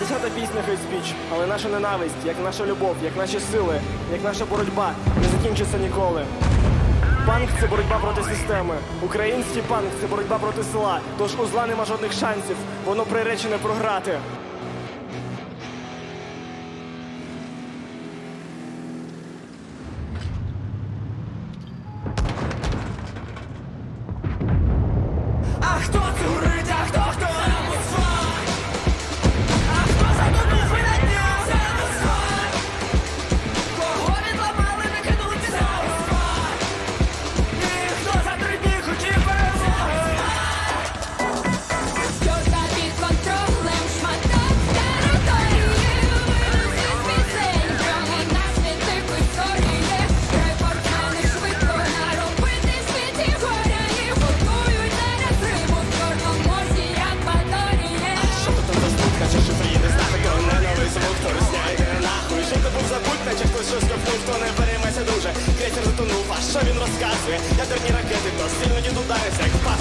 десята пісня хай спіч, але наша ненависть, як наша любов, як наші сили, як наша боротьба не закінчиться ніколи. Панк це боротьба проти системи. Український панк це боротьба проти села. Тож у зла нема жодних шансів. Воно приречене програти. А хто це хто не перейметься дуже. Крейсер затонув, а що він розказує? Ядерні ракети, то сильно дід як впав